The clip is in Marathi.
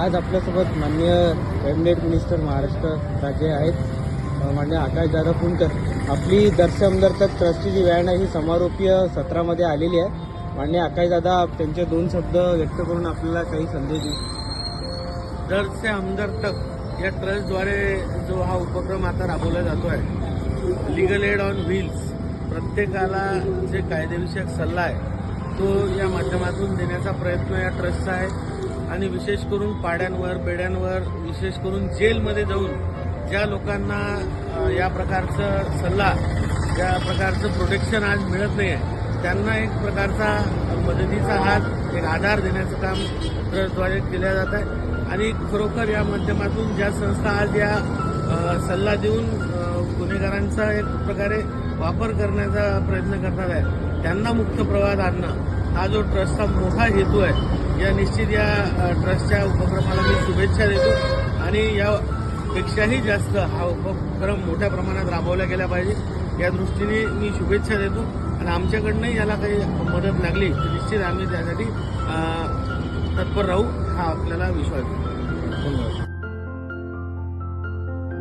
आज आपल्यासोबत माननीय कॅबिनेट मिनिस्टर महाराष्ट्र राज्य आहेत. अ, माननीय आकाशदादा पुणकर. आपली दर्श हमदर्द ट्रस्टची जी आहे ही समारोपीय सत्रामध्ये आलेली आहे. माननीय आकाशदादा त्यांचे दोन शब्द व्यक्त करून आपल्याला काही संदेश देऊ. दर्श से तक या ट्रस्टद्वारे जो हा उपक्रम आता राबवला जातो आहे लिगल एड ऑन व्हील्स प्रत्येकाला जे कायदेविषयक सल्ला आहे तो या माध्यमातून देण्याचा प्रयत्न या ट्रस्टचा आहे. आणि विशेष करून पाड्यांवर बेड्यांवर विशेष करून जेलमध्ये जाऊन ज्या लोकांना या प्रकारचं सल्ला ज्या प्रकारचं प्रोटेक्शन आज मिळत नाही आहे त्यांना एक प्रकारचा मदतीचा हात एक आधार देण्याचं काम ट्रस्टद्वारे केलं जात आहे. आणि खरोखर या माध्यमातून ज्या संस्था आज या सल्ला देऊन गुन्हेगारांचा एक प्रकारे वापर करण्याचा प्रयत्न करणार आहे त्यांना मुक्त प्रवाहात आणणं हा जो ट्रस्टचा मोठा हेतू आहे या निश्चित या ट्रस्टच्या उपक्रमाला मी शुभेच्छा देतो. आणि यापेक्षाही जास्त हा उपक्रम मोठ्या प्रमाणात राबवला गेला पाहिजे. या दृष्टीने मी शुभेच्छा देतो. आणि आमच्याकडनंही याला काही मदत लागली तर निश्चित आम्ही त्यासाठी तत्पर राहू हा आपल्याला विश्वास आहे.